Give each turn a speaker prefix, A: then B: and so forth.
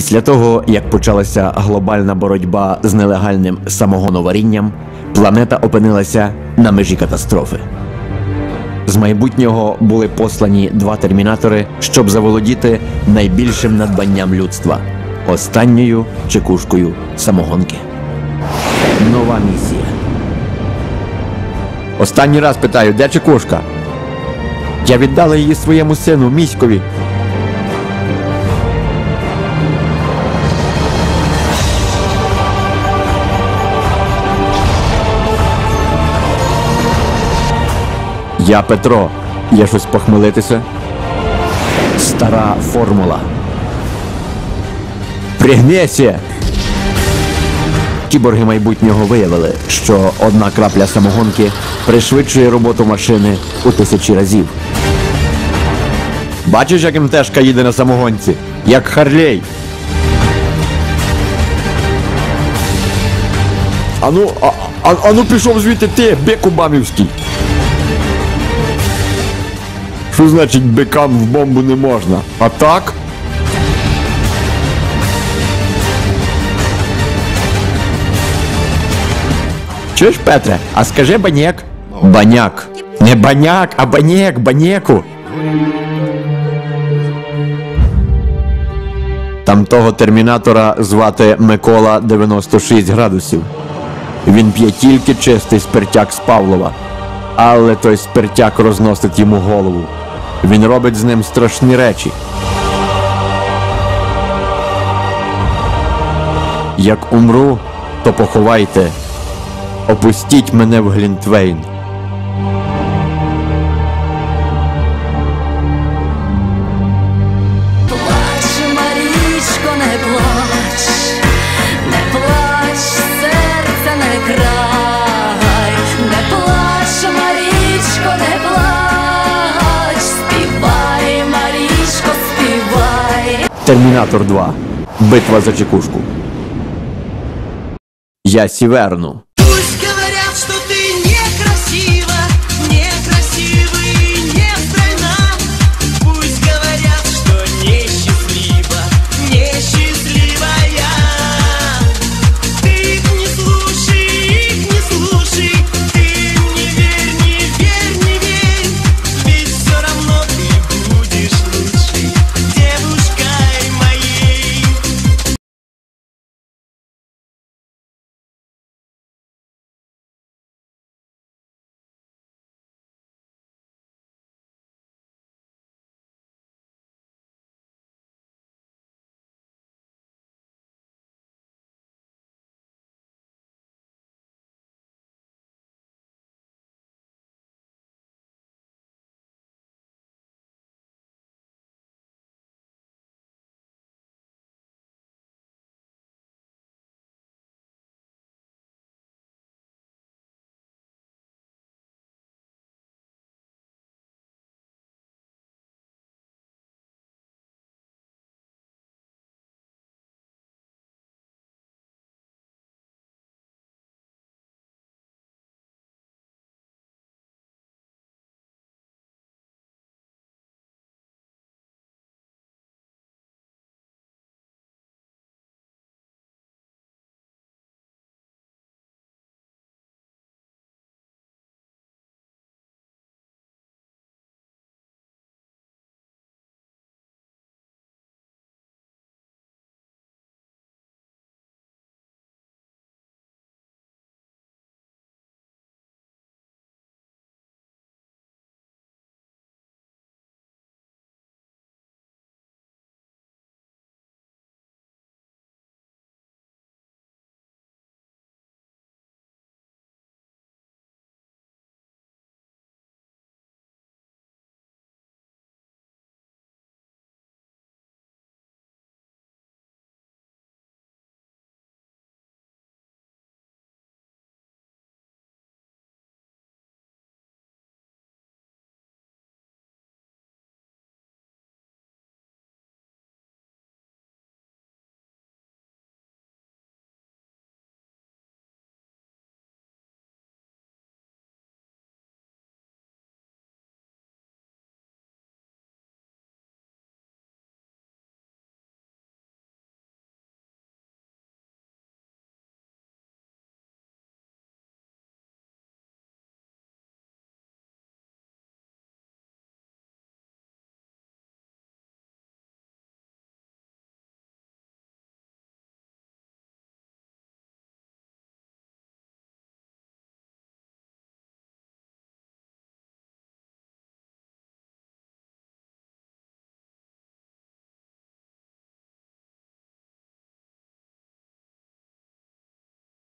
A: Після того, як почалася глобальна боротьба з нелегальним самогоноварінням, планета опинилася на межі катастрофи. З майбутнього були послані два термінатори, щоб заволодіти найбільшим надбанням людства останньою чекушкою самогонки. Нова місія. Останній раз питаю, де чекушка? Я віддала її своєму сину, міськові. Я Петро. Є щось похмелитися? Стара формула. Пригнися! Кіборги майбутнього виявили, що одна крапля самогонки пришвидшує роботу машини у тисячі разів. Бачиш, як МТшка їде на самогонці? Як Харлей. Ану, а, а, ану пішов звідти ти, бик Убамівський. Що значить бикам в бомбу не можна? А так? Чуєш, Петре, а скажи банєк? Баняк. Не баняк, а банєк, банєку. Там того термінатора звати Микола 96 градусів. Він п'є тільки чистий спиртяк з Павлова. Але той спиртяк розносить йому голову. Він робить з ним страшні речі. Як умру, то поховайте. Опустіть мене в Глінтвейн. Термінатор 2. Битва за чекушку. Я сіверну.